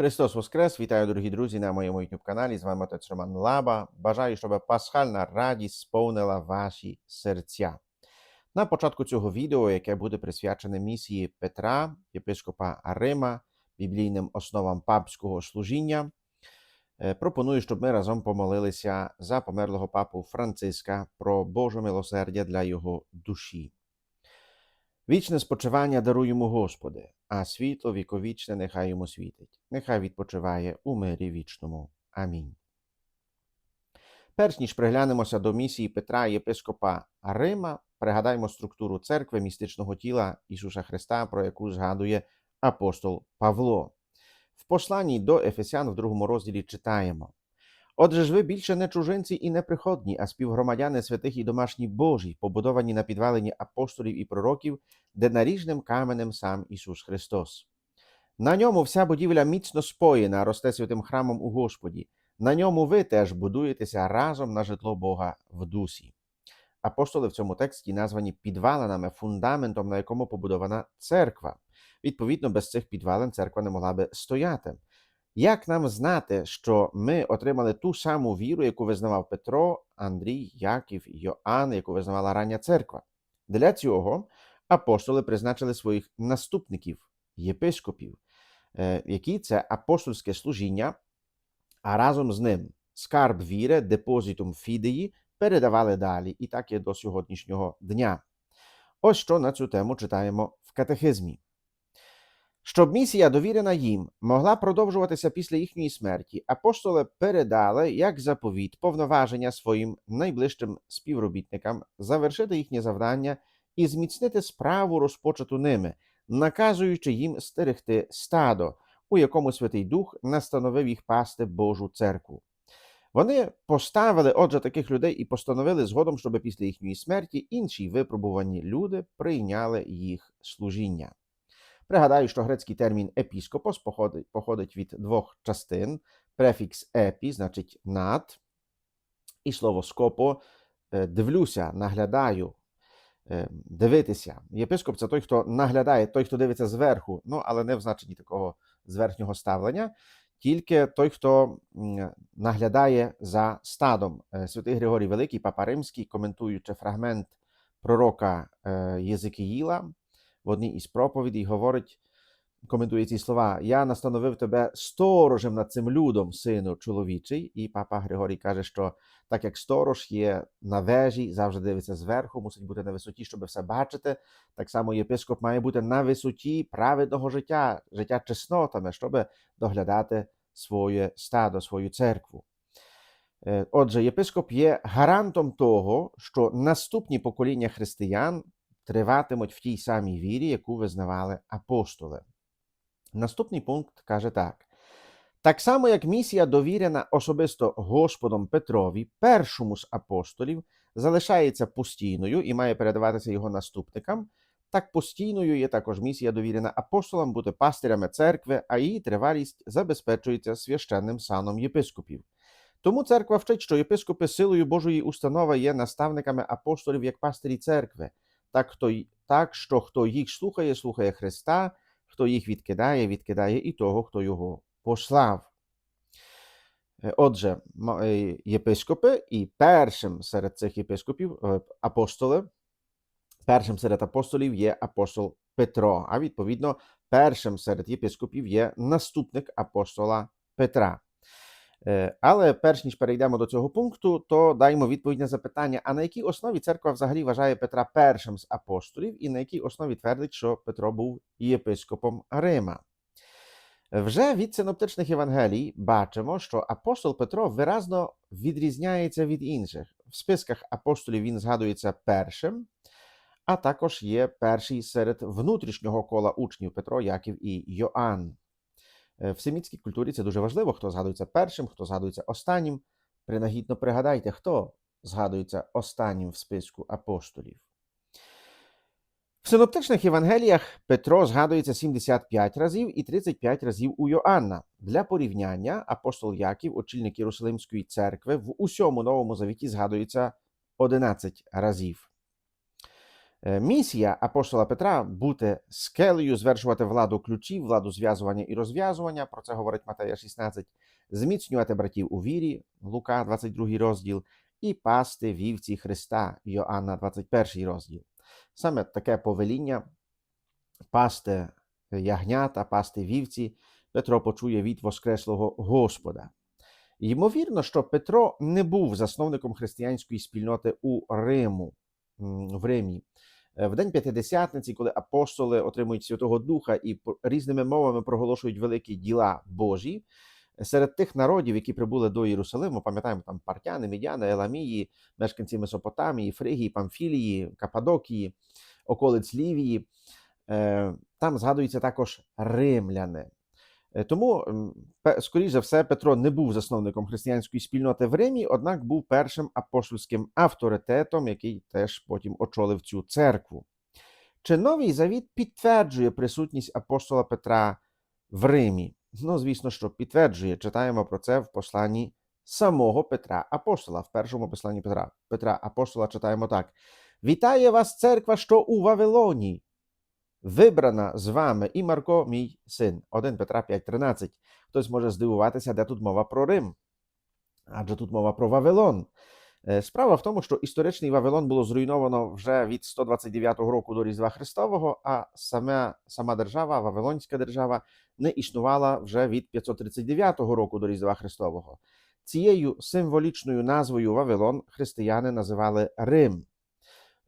Христос Воскрес! Вітаю, дорогі друзі, на моєму youtube каналі. З вами отець Роман Лаба. Бажаю, щоб пасхальна радість сповнила ваші серця. На початку цього відео, яке буде присвячене місії Петра, єпископа Рима, біблійним основам папського служіння, е, пропоную, щоб ми разом помолилися за померлого папу Франциска про Боже милосердя для його душі. Вічне спочивання даруй йому Господи, а світло віковічне нехай йому світить, нехай відпочиває у мирі вічному. Амінь. Перш ніж приглянемося до місії Петра єпископа Рима, пригадаймо структуру церкви містичного тіла Ісуса Христа, про яку згадує апостол Павло. В посланні до Ефесян в другому розділі читаємо. Отже ж ви більше не чужинці і не приходні, а співгромадяни святих і домашні Божі, побудовані на підвалині апостолів і пророків, де наріжним каменем сам Ісус Христос. На ньому вся будівля міцно споєна, росте святим храмом у Господі. На ньому ви теж будуєтеся разом на житло Бога в дусі. Апостоли в цьому тексті названі підвалинами, фундаментом, на якому побудована церква. Відповідно, без цих підвалин церква не могла би стояти. Як нам знати, що ми отримали ту саму віру, яку визнавав Петро, Андрій, Яків, Йоанн, яку визнавала рання церква? Для цього апостоли призначили своїх наступників, єпископів, е, які це апостольське служіння, а разом з ним скарб віри, депозитум фідеї передавали далі, і так є до сьогоднішнього дня. Ось що на цю тему читаємо в катехизмі. Щоб місія, довірена їм, могла продовжуватися після їхньої смерті, апостоли передали як заповіт повноваження своїм найближчим співробітникам завершити їхнє завдання і зміцнити справу, розпочату ними, наказуючи їм стерегти стадо, у якому Святий Дух настановив їх пасти Божу церкву. Вони поставили, отже, таких людей і постановили згодом, щоб після їхньої смерті інші випробувані люди прийняли їх служіння. Пригадаю, що грецький термін епіскопос походить, походить від двох частин: префікс епі, значить над, і слово скопо е, дивлюся, наглядаю, е, дивитися. Єпископ це той, хто наглядає, той, хто дивиться зверху, ну але не в значенні такого зверхнього ставлення, тільки той, хто наглядає за стадом. Е, Святий Григорій Великий, Папа Римський, коментуючи фрагмент пророка Єзикиїла, в одній із проповідей говорить, коментує ці слова: Я настановив тебе сторожем над цим людом, сину чоловічий. І папа Григорій каже, що так як сторож є на вежі, завжди дивиться зверху, мусить бути на висоті, щоб все бачити. Так само єпископ має бути на висоті праведного життя, життя чеснотами, щоб доглядати своє стадо, свою церкву. Е, Отже, єпископ є гарантом того, що наступні покоління християн триватимуть в тій самій вірі, яку визнавали апостоли. Наступний пункт каже так: так само, як місія довірена особисто Господом Петрові, першому з апостолів, залишається постійною і має передаватися його наступникам, так постійною є також місія довірена апостолам бути пастирями церкви, а її тривалість забезпечується священним саном єпископів. Тому церква вчить, що єпископи силою Божої установи є наставниками апостолів як пастирі церкви так, хто, так, що хто їх слухає, слухає Христа, хто їх відкидає, відкидає і того, хто його послав. Е, Отже, е, єпископи і першим серед цих єпископів е, апостоли, першим серед апостолів є апостол Петро, а відповідно, першим серед єпископів є наступник апостола Петра. Е, Але перш ніж перейдемо до цього пункту, то даймо відповідь на запитання: а на якій основі церква взагалі вважає Петра першим з апостолів, і на якій основі твердить, що Петро був єпископом Рима? Вже від синоптичних Євангелій бачимо, що апостол Петро виразно відрізняється від інших. В списках апостолів він згадується першим, а також є перший серед внутрішнього кола учнів Петро, Яків і Йоанн. Е, В семітській культурі це дуже важливо, хто згадується першим, хто згадується останнім. Принагідно пригадайте, хто згадується останнім в списку апостолів. В синоптичних Євангеліях Петро згадується 75 разів і 35 разів у Йоанна. Для порівняння апостол Яків, очільник Єрусалимської церкви, в усьому новому завіті згадується 11 разів. Е, Місія апостола Петра бути скелею, звершувати владу ключів, владу зв'язування і розв'язування. Про це говорить Матея 16, зміцнювати братів у вірі, Лука, 22 розділ, і пасти вівці Христа, Йоанна, 21 розділ. Саме таке повеління пасти ягнята, пасти вівці, Петро почує від Воскреслого Господа. Ймовірно, що Петро не був засновником християнської спільноти у Риму, в Римі. Е, В день П'ятидесятниці, коли апостоли отримують Святого Духа і різними мовами проголошують великі діла Божі, серед тих народів, які прибули до Єрусалиму, пам'ятаємо там партяни, мідяни, Еламії, мешканці Месопотамії, Фригії, Памфілії, Кападокії, околиць Лівії, е, там згадуються також римляни. Е, Тому, скоріш за все, Петро не був засновником християнської спільноти в Римі, однак був першим апостольським авторитетом, який теж потім очолив цю церкву. Чи новий завіт підтверджує присутність апостола Петра в Римі? Ну, звісно, що підтверджує. Читаємо про це в посланні самого Петра Апостола. В першому посланні Петра Петра Апостола читаємо так: Вітає вас, церква, що у Вавилоні, вибрана з вами і Марко, мій син. 1 Петра 5.13. Хтось може здивуватися, де тут мова про Рим. Адже тут мова про Вавилон. Е, Справа в тому, що історичний Вавилон було зруйновано вже від 129 року до Різдва Христового, а сама, сама держава, Вавилонська держава, не існувала вже від 539 року до Різдва Христового. Цією символічною назвою Вавилон християни називали Рим.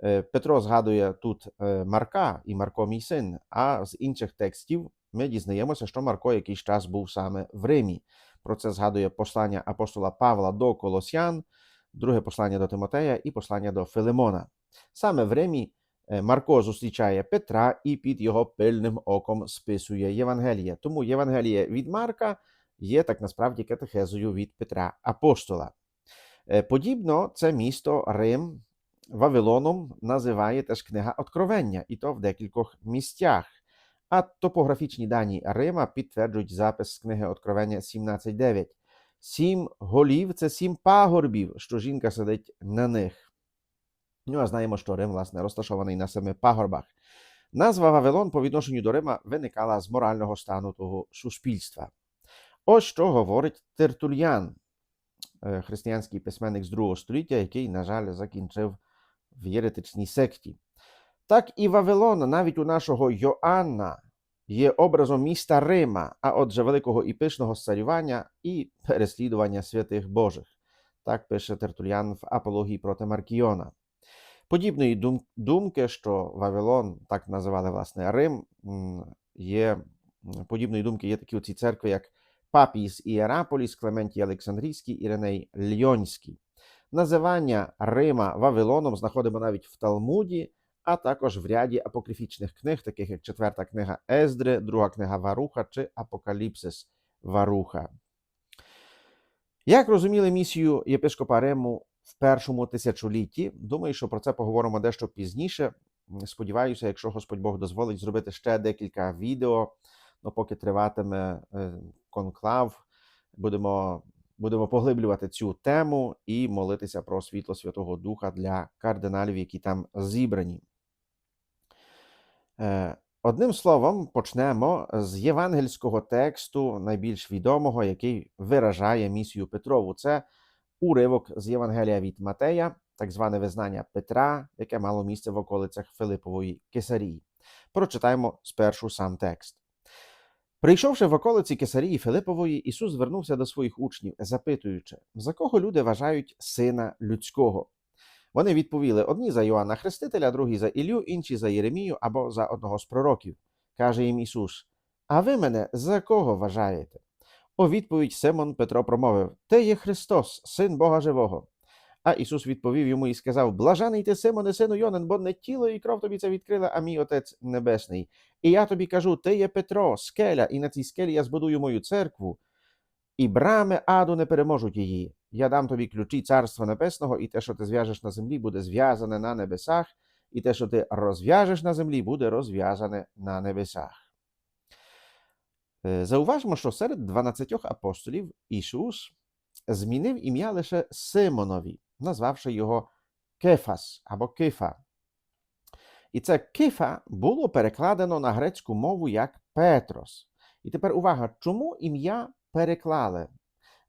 Е, Петро згадує тут е, Марка і Марко мій син, а з інших текстів ми дізнаємося, що Марко якийсь час був саме в Римі. Про це згадує послання апостола Павла до Колосян, друге послання до Тимотея і послання до Филимона. Саме в Римі е, Марко зустрічає Петра і під його пильним оком списує Євангеліє. Тому Євангеліє від Марка є так насправді катехезою від Петра Апостола. Подібно це місто Рим Вавилоном називає теж книга Откровення, і то в декількох місцях. А топографічні дані Рима підтверджують запис з книги Откровення 17.9. Сім голів це сім пагорбів, що жінка сидить на них. Ну, а знаємо, що Рим, власне, розташований на семи пагорбах. Назва Вавилон по відношенню до Рима виникала з морального стану того суспільства. Ось що говорить Тертульян, е, християнський письменник з другого століття, який, на жаль, закінчив в єретичній секті. Так і Вавилон, навіть у нашого Йоанна, є образом міста Рима, а отже, великого і пишного царювання і переслідування святих Божих. Так пише Тертульян в апології проти Маркіона. Подібної думки, що Вавилон, так називали власне Рим, є подібної думки є такі оці церкви, як Папіс Іераполіс, Клементій Олександрійський, Іриней Льйонський. Називання Рима Вавилоном знаходимо навіть в Талмуді, а також в ряді апокрифічних книг, таких як четверта книга Ездри, друга книга Варуха чи Апокаліпсис Варуха. Як розуміли місію єпископа Риму в першому тисячолітті? Думаю, що про це поговоримо дещо пізніше. Сподіваюся, якщо Господь Бог дозволить зробити ще декілька відео, ну, поки триватиме е, конклав, будемо, будемо поглиблювати цю тему і молитися про світло Святого Духа для кардиналів, які там зібрані. Е, Одним словом, почнемо з євангельського тексту, найбільш відомого, який виражає місію Петрову. Це уривок з Євангелія від Матея, так зване визнання Петра, яке мало місце в околицях Филипової Кесарії. Прочитаємо спершу сам текст. Прийшовши в околиці Кесарії Филипової, Ісус звернувся до своїх учнів, запитуючи, за кого люди вважають сина людського. Вони відповіли: одні за Йоанна Хрестителя, другі за Ілю, інші за Єремію або за одного з пророків. Каже їм Ісус: А ви мене за кого вважаєте? У відповідь Симон Петро промовив: Ти є Христос, син Бога Живого. А Ісус відповів йому і сказав: Блажений ти, Симоне, сину Йонин, бо не тіло і кров тобі це відкрила, а мій Отець Небесний. І я тобі кажу: ти є Петро, скеля, і на цій скелі я збудую мою церкву, і брами аду не переможуть її. Я дам тобі ключі Царства Небесного, і те, що ти зв'яжеш на землі, буде зв'язане на небесах, і те, що ти розв'яжеш на землі, буде розв'язане на небесах. Е, Зауважмо, що серед 12 апостолів Ісус змінив ім'я лише Симонові, назвавши його Кефас або Кифа. І це кифа було перекладено на грецьку мову як Петрос. І тепер увага, чому ім'я переклали?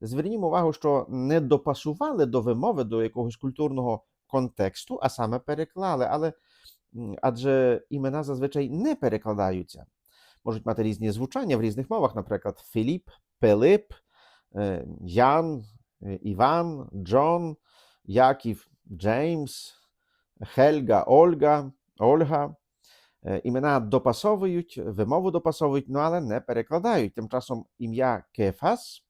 Звернімо увагу, що не допасували до вимови до якогось культурного контексту, а саме переклали. Але адже імена зазвичай не перекладаються. Можуть мати різні звучання в різних мовах, наприклад, Філіп, Пилип, е, Ян, е, Іван, Джон, Яків, Джеймс, Хельга, Ольга, Ольга. Е, Імена допасовують, вимову допасовують, ну але не перекладають. Тим часом ім'я Кефас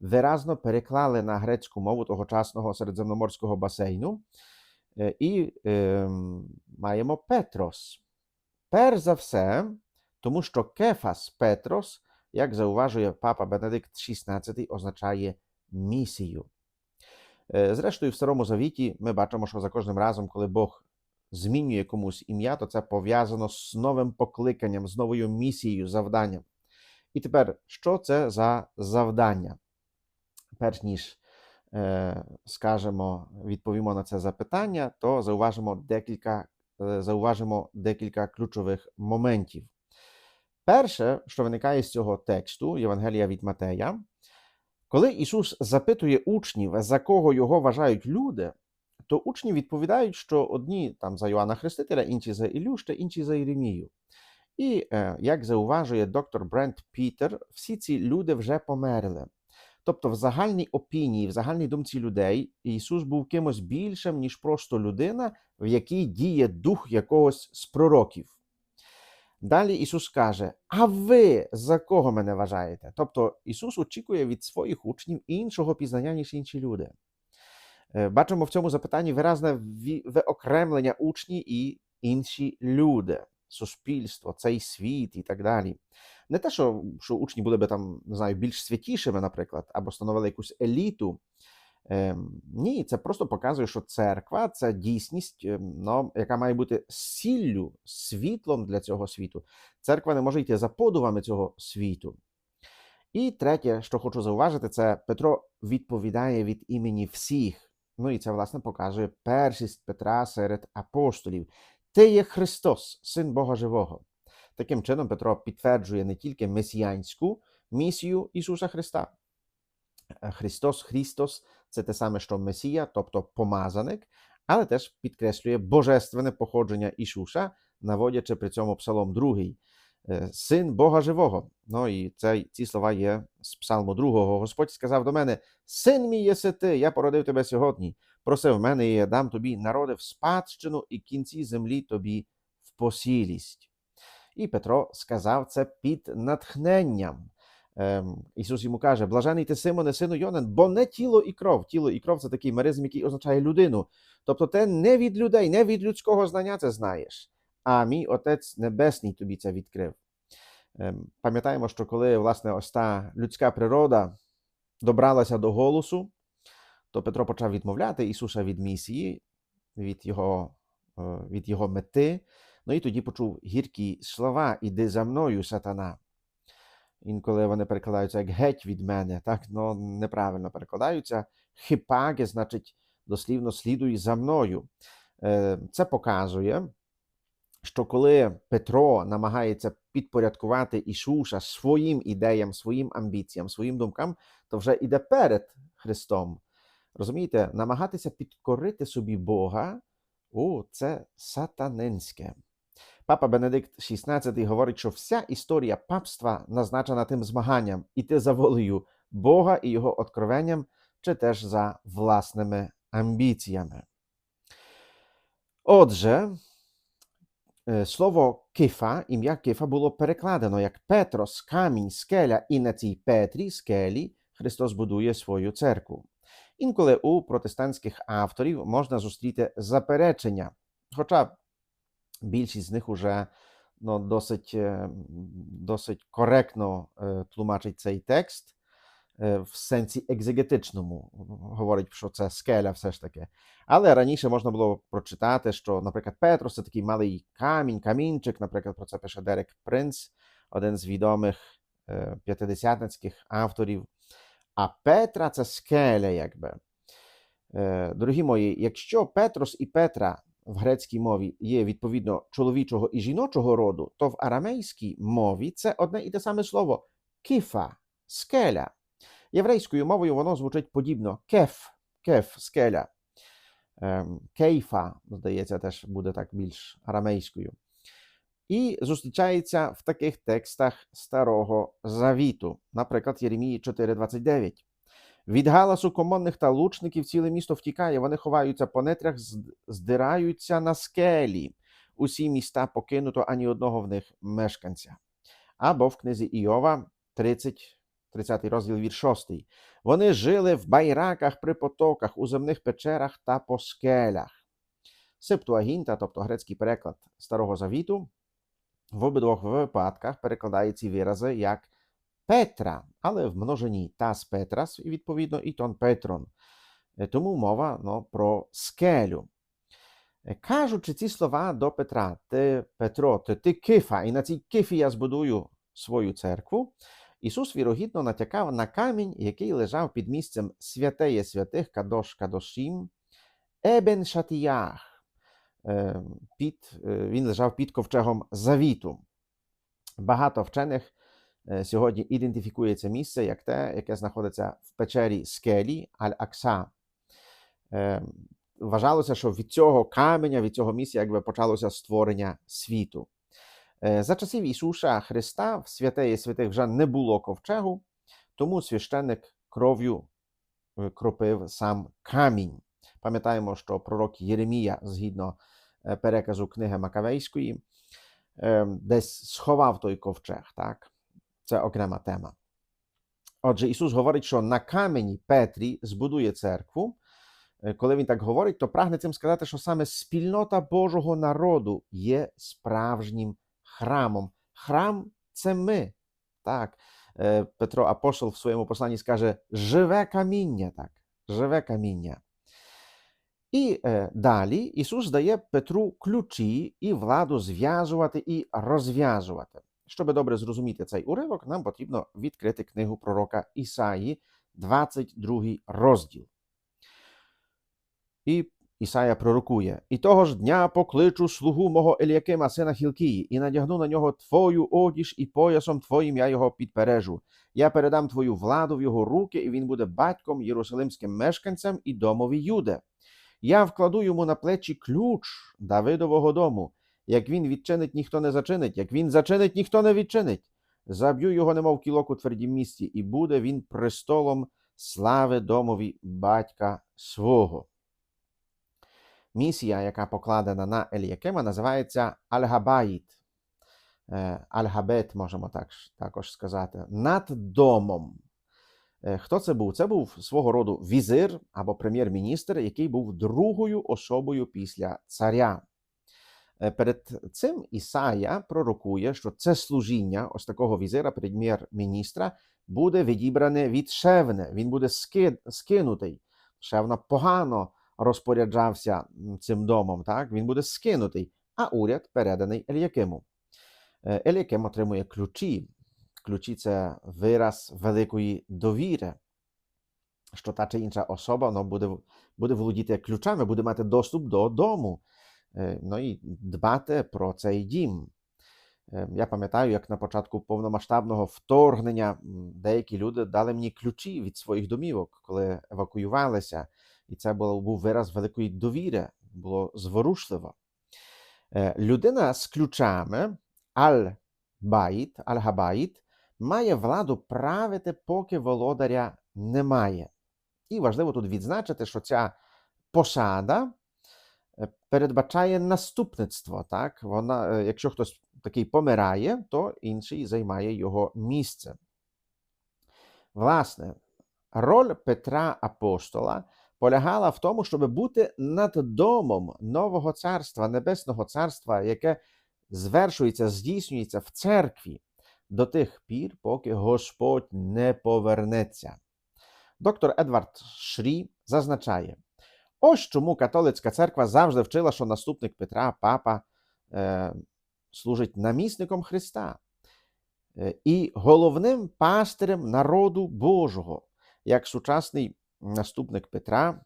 виразно переклали на грецьку мову тогочасного середземноморського басейну. Е, І е, маємо Петрос. Перш за все, тому що Кефас Петрос, як зауважує папа Бенедикт XVI, означає місію. Е, Зрештою, в Старому Завіті ми бачимо, що за кожним разом, коли Бог змінює комусь ім'я, то це пов'язано з новим покликанням, з новою місією, завданням. І тепер, що це за завдання? Перш ніж е, скажемо, відповімо на це запитання, то зауважимо декілька, е, зауважимо декілька ключових моментів. Перше, що виникає з цього тексту Євангелія від Матея, коли Ісус запитує учнів, за кого його вважають люди, то учні відповідають, що одні там за Йоанна Хрестителя, інші за Ілю, ще інші за Єремію. І е, як зауважує доктор Брент Пітер, всі ці люди вже померли. Тобто, в загальній опінії, в загальній думці людей, Ісус був кимось більшим, ніж просто людина, в якій діє дух якогось з пророків. Далі Ісус каже: А ви за кого мене вважаєте? Тобто Ісус очікує від своїх учнів іншого пізнання, ніж інші люди. Е, Бачимо в цьому запитанні виразне виокремлення учні і інші люди, суспільство, цей світ і так далі. Не те, що, що учні були би там, не знаю, більш святішими, наприклад, або становили якусь еліту. Ем, ні, це просто показує, що церква це дійсність, ну, яка має бути сіллю, світлом для цього світу. Церква не може йти за подувами цього світу. І третє, що хочу зауважити, це Петро відповідає від імені всіх. Ну і це, власне, показує першість Петра серед апостолів. Ти є Христос, Син Бога Живого. Таким чином, Петро підтверджує не тільки месіянську місію Ісуса Христа. Христос, Христос це те саме, що Месія, тобто помазаник, але теж підкреслює божественне походження Ісуса, наводячи при цьому Псалом 2. Е, Син Бога Живого. Ну і це, ці слова є з Псалму 2. Господь сказав до мене: Син мій єси ти, я породив тебе сьогодні. Просив мене, і я дам тобі народи в спадщину і кінці землі тобі в посілість. І Петро сказав це під натхненням. Ем, Ісус йому каже: Блажений ти Симоне, сину Йонен, бо не тіло і кров. Тіло і кров це такий меризм, який означає людину. Тобто, ти не від людей, не від людського знання це знаєш, а мій Отець Небесний тобі це відкрив. Ем, Пам'ятаємо, що коли власне ось та людська природа добралася до голосу, то Петро почав відмовляти Ісуса від місії, від його, е, від його мети. Ну і тоді почув гіркі слова: Іди за мною, сатана. Інколи вони перекладаються як геть від мене, так ну неправильно перекладаються. Хипаге, значить, дослівно слідуй за мною. Е, Це показує, що коли Петро намагається підпорядкувати Ісуса своїм ідеям, своїм амбіціям, своїм думкам, то вже іде перед Христом. Розумієте, намагатися підкорити собі Бога, о, це сатанинське. Папа Бенедикт XVI говорить, що вся історія папства назначена тим змаганням іти за волею Бога і його откровенням, чи теж за власними амбіціями. Отже, е, слово кифа, ім'я кифа було перекладено як Петрос, камінь, скеля, і на цій Петрі, скелі, Христос будує свою церкву. Інколи у протестантських авторів можна зустріти заперечення, хоча більшість з них уже ну, досить, е, досить коректно е, тлумачить цей текст е, в сенсі екзегетичному. Говорить, що це скеля все ж таки. Але раніше можна було прочитати, що, наприклад, Петрос це такий малий камінь, камінчик, наприклад, про це пише Дерек Принц, один з відомих п'ятидесятницьких авторів. А Петра це скеля, якби. Дорогі мої, якщо Петрос і Петра в грецькій мові є відповідно чоловічого і жіночого роду, то в арамейській мові це одне і те саме слово кифа, скеля. Єврейською мовою воно звучить подібно кеф, кеф, скеля. Ем, Кейфа, здається, теж буде так більш арамейською. І зустрічається в таких текстах Старого Завіту, наприклад, Єремії 4:29. Від галасу комонних та лучників ціле місто втікає, вони ховаються по нетрях, здираються на скелі. Усі міста покинуто, ані одного в них мешканця. Або в книзі Іова, 30, 30 розділ вірш 6. Вони жили в байраках при потоках, у земних печерах та по скелях. Септуагінта, тобто грецький переклад Старого Завіту, в обидвох випадках перекладає ці вирази як Петра, але в множині тас Петрас, і відповідно і тон Петрон. Е, Тому мова ну, про скелю. Е, Кажучи ці слова до Петра, ти Петро, ти, ти кифа, і на цій кифі я збудую свою церкву. Ісус вірогідно натякав на камінь, який лежав під місцем святеє святих Кадош Кадошім, Ебен Шатіях. Е, Під, він лежав під ковчегом завіту. Багато вчених сьогодні ідентифікує це місце як те, яке знаходиться в печері скелі Аль-Акса. Е, Вважалося, що від цього каменя, від цього місця якби почалося створення світу. Е, За часів Ісуса Христа в святеє святих вже не було ковчегу, тому священник кров'ю е, кропив сам камінь. Пам'ятаємо, що пророк Єремія, згідно е, переказу книги Макавейської, е, десь сховав той ковчег. Так? Це окрема тема. Отже, Ісус говорить, що на камені Петрі збудує церкву. Е, Коли він так говорить, то прагне цим сказати, що саме спільнота Божого народу є справжнім храмом. Храм це ми. Так. Е, Петро Апостол в своєму посланні скаже: живе каміння, так, живе каміння. І е, далі Ісус дає Петру ключі і владу зв'язувати і розв'язувати. Щоб добре зрозуміти цей уривок, нам потрібно відкрити книгу пророка Ісаї, 22 розділ. І Ісая пророкує: І того ж дня покличу слугу мого Еліякима, сина Хілкії, і надягну на нього твою одіж, і поясом твоїм я його підпережу. Я передам твою владу в його руки, і він буде батьком єрусалимським мешканцям і домові Юде. Я вкладу йому на плечі ключ Давидового дому. Як він відчинить, ніхто не зачинить, як він зачинить, ніхто не відчинить. Заб'ю його, немов кілок у твердім місті, і буде він престолом слави домові батька свого. Місія, яка покладена на Еліякима, називається Аль-Габаїт. Е, можемо так, також сказати, над домом. Е, Хто це був? Це був свого роду візир або прем'єр-міністр, який був другою особою після царя. Е, Перед цим Ісая пророкує, що це служіння ось такого візира, прем'єр-міністра, буде відібране від Шевне. Він буде ски- скинутий. Шевна погано розпоряджався цим домом. Так? Він буде скинутий, а уряд переданий Еліякиму. Е, Еліяким отримує ключі. Ключі це вираз великої довіри, що та чи інша особа ну, буде, буде володіти ключами, буде мати доступ до дому, е, ну і дбати про цей дім. Е, Я пам'ятаю, як на початку повномасштабного вторгнення деякі люди дали мені ключі від своїх домівок, коли евакуювалися. І це був вираз великої довіри, було зворушливо. Е, Людина з ключами Аль-Байт, Аль-Габаїт, має владу правити, поки володаря немає. І важливо тут відзначити, що ця посада передбачає наступництво. Так? Вона, е, якщо хтось такий помирає, то інший займає його місце. Власне, роль Петра Апостола полягала в тому, щоб бути над домом нового царства, небесного царства, яке звершується, здійснюється в церкві до тих пір, поки Господь не повернеться. Доктор Едвард Шрі зазначає: ось чому католицька церква завжди вчила, що наступник Петра, папа, е, служить намісником Христа е, і головним пастирем народу Божого, як сучасний наступник Петра,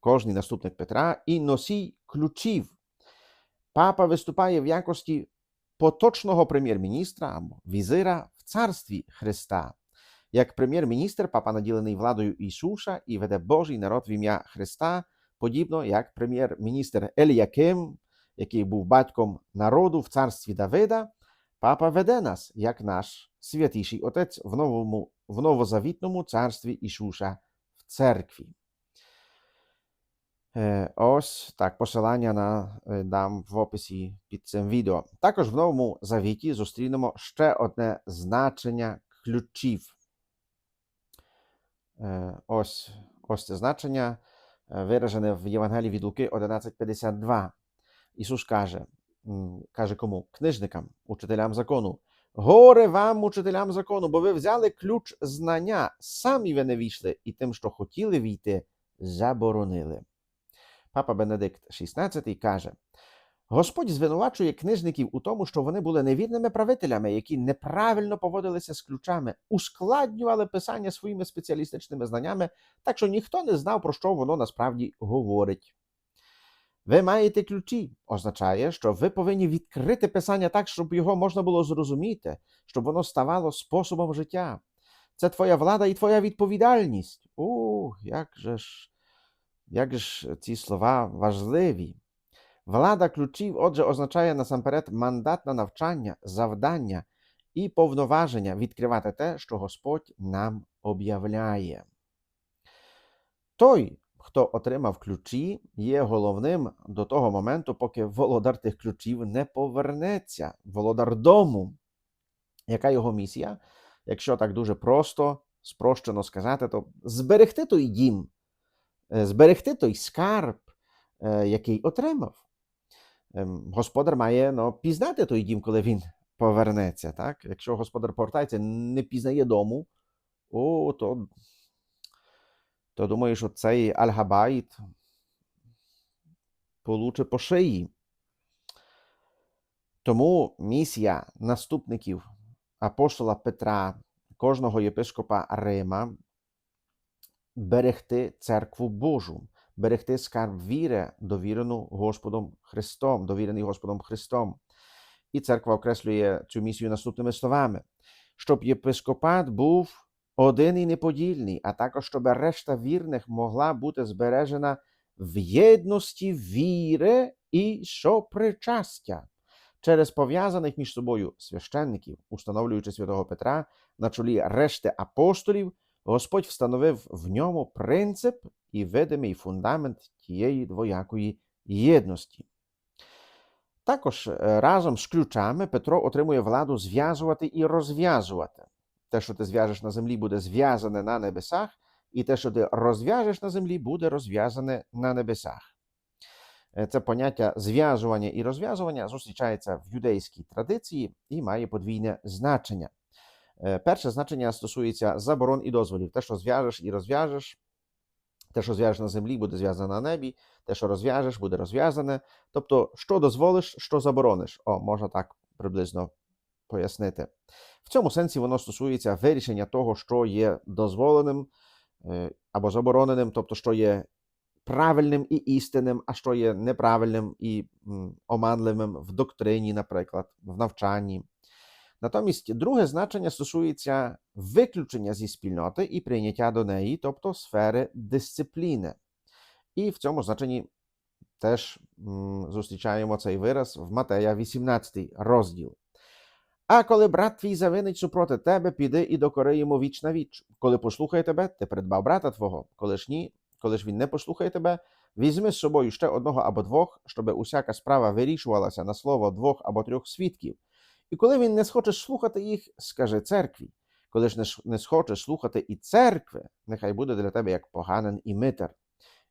кожний наступник Петра, і носій ключів. Папа виступає в якості поточного прем'єр-міністра або візира в царстві Христа. Як прем'єр-міністр, папа наділений владою Ісуса і веде Божий народ в ім'я Христа, подібно як прем'єр-міністр Еліяким, який був батьком народу в царстві Давида, папа веде нас як наш святіший Отець в новому в новозавітному царстві Ісуса в церкві. Е, Ось так, посилання на е, дам в описі під цим відео. Також в новому завіті зустрінемо ще одне значення ключів. Е, Ось, ось це значення е, виражене в Євангелії від Луки 11.52. Ісус каже, каже кому? Книжникам, учителям закону. Горе вам, учителям закону, бо ви взяли ключ знання, самі ви не війшли, і тим, що хотіли війти, заборонили. Папа Бенедикт XVI каже: Господь звинувачує книжників у тому, що вони були невірними правителями, які неправильно поводилися з ключами, ускладнювали писання своїми спеціалістичними знаннями, так що ніхто не знав, про що воно насправді говорить. Ви маєте ключі, означає, що ви повинні відкрити писання так, щоб його можна було зрозуміти, щоб воно ставало способом життя. Це твоя влада і твоя відповідальність. Ух, як же ж, як ж ці слова важливі. Влада ключів, отже, означає насамперед мандат на навчання, завдання і повноваження відкривати те, що Господь нам об'являє. Той, хто отримав ключі, є головним до того моменту, поки володар тих ключів не повернеться, володар дому. Яка його місія? Якщо так дуже просто, спрощено сказати, то зберегти той дім, е, зберегти той скарб, е, який отримав. Ем, Господар має ну, пізнати той дім, коли він повернеться. Так? Якщо господар повертається, не пізнає дому, о, то, то думаю, що цей Аль-Габайт получе по шиї. Тому місія наступників апостола Петра, кожного єпископа Рима берегти церкву Божу, берегти скарб віри, довірену Господом Христом, довірений Господом Христом. І церква окреслює цю місію наступними словами: щоб єпископат був один і неподільний, а також щоб решта вірних могла бути збережена в єдності віри і сопричастя через пов'язаних між собою священників, установлюючи святого Петра на чолі решти апостолів, Господь встановив в ньому принцип і видимий фундамент тієї двоякої єдності. Також е, разом з ключами Петро отримує владу зв'язувати і розв'язувати. Те, що ти зв'яжеш на землі, буде зв'язане на небесах, і те, що ти розв'яжеш на землі, буде розв'язане на небесах. Е, Це поняття зв'язування і розв'язування зустрічається в юдейській традиції і має подвійне значення. Е, Перше значення стосується заборон і дозволів. Те, що зв'яжеш і розв'яжеш, те, що зв'яжеш на землі, буде зв'язане на небі, те, що розв'яжеш, буде розв'язане. Тобто, що дозволиш, що заборониш. О, можна так приблизно пояснити. В цьому сенсі воно стосується вирішення того, що є дозволеним е, або забороненим, тобто, що є правильним і істинним, а що є неправильним і оманливим в доктрині, наприклад, в навчанні. Натомість друге значення стосується виключення зі спільноти і прийняття до неї, тобто сфери дисципліни. І в цьому значенні теж зустрічаємо цей вираз в Матея 18 розділ. А коли брат твій завинить супроти тебе, піди і докори йому віч на віч. Коли послухає тебе, ти придбав брата твого. Коли ж ні, коли ж він не послухає тебе, візьми з собою ще одного або двох, щоб усяка справа вирішувалася на слово двох або трьох свідків. І коли він не схочеш слухати їх, скажи церкві. Коли ж не схочеш слухати і церкви, нехай буде для тебе як поганин і митер.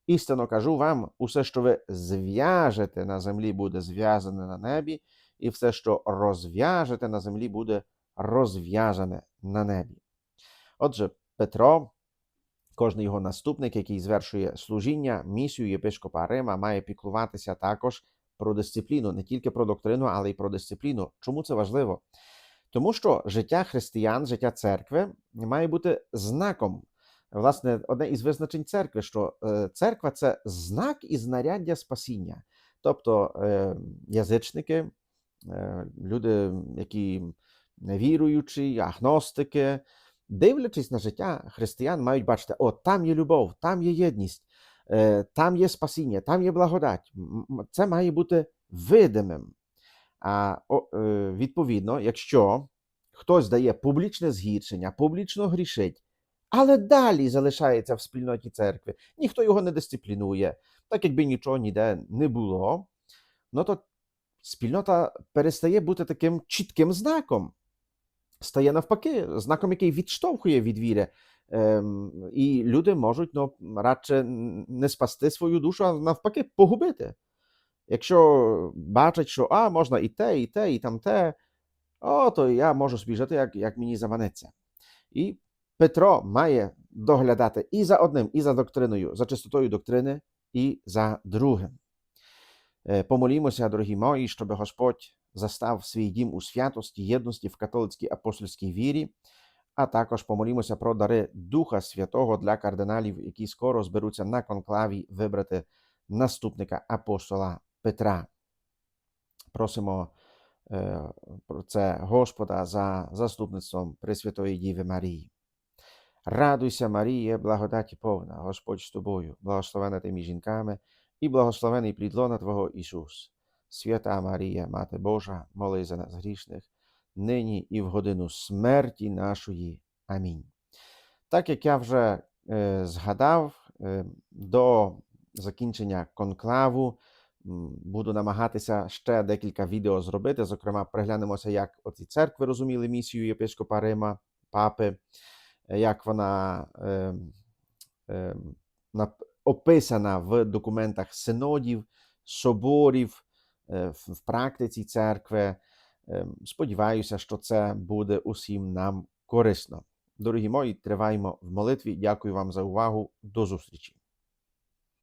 Істинно кажу вам, усе, що ви зв'яжете на землі, буде зв'язане на небі, і все, що розв'яжете на землі, буде розв'язане на небі. Отже, Петро, кожен його наступник, який звершує служіння, місію єпископа Рима, має піклуватися також про дисципліну, не тільки про доктрину, але й про дисципліну. Чому це важливо? Тому що життя християн, життя церкви має бути знаком, власне, одне із визначень церкви, що е, церква це знак і знаряддя спасіння. Тобто е, язичники, е, люди, які невіруючі, агностики, дивлячись на життя християн, мають бачити, о, там є любов, там є єдність, там є спасіння, там є благодать. Це має бути видимим. А е, відповідно, якщо хтось дає публічне згіршення, публічно грішить, але далі залишається в спільноті церкви, ніхто його не дисциплінує, так якби нічого ніде не було, ну то спільнота перестає бути таким чітким знаком, стає навпаки, знаком, який відштовхує від віри. Ем, і люди можуть ну, радше не спасти свою душу, а навпаки, погубити. Якщо бачать, що а, можна і те, і те, і там те, о, то я можу собі жити, як, як мені заманеться. І Петро має доглядати і за одним, і за доктриною, за чистотою доктрини, і за другим. Е, Помолімося, дорогі мої, щоб Господь застав свій дім у святості, єдності в католицькій апостольській вірі, а також помолімося про дари Духа Святого для кардиналів, які скоро зберуться на конклаві вибрати наступника апостола Петра. Просимо е, про це Господа за заступництвом Пресвятої Діви Марії. Радуйся, Маріє, благодаті повна, Господь з тобою, благословена ти між жінками, і благословений плід лона Твого Ісус. Свята Марія, Мати Божа, моли за нас грішних, нині і в годину смерті нашої. Амінь. Так як я вже е, згадав, е, до закінчення конклаву буду намагатися ще декілька відео зробити. Зокрема, приглянемося, як оці церкви розуміли місію єпископа Рима, папи, е, як вона е, е, описана в документах синодів, соборів, в практиці церкви. Сподіваюся, що це буде усім нам корисно. Дорогі мої, триваємо в молитві. Дякую вам за увагу. До зустрічі.